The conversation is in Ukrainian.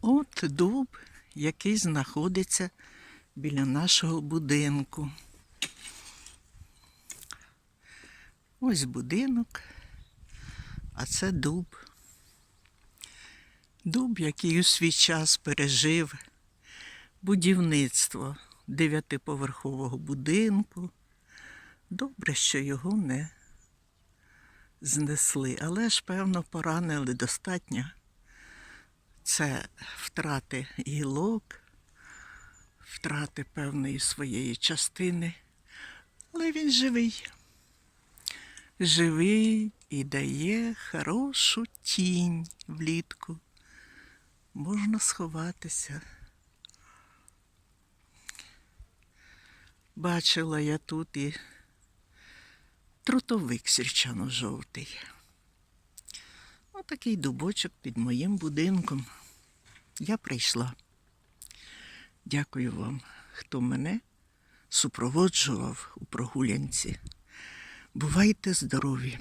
От дуб, який знаходиться біля нашого будинку. Ось будинок, а це дуб. Дуб, який у свій час пережив будівництво дев'ятиповерхового будинку. Добре, що його не знесли, але ж, певно, поранили достатньо. Це втрати гілок, втрати певної своєї частини. Але він живий. Живий і дає хорошу тінь влітку. Можна сховатися. Бачила я тут і трутовик сірчано-жовтий. Отакий дубочок під моїм будинком. Я прийшла. Дякую вам, хто мене супроводжував у прогулянці. Бувайте здорові!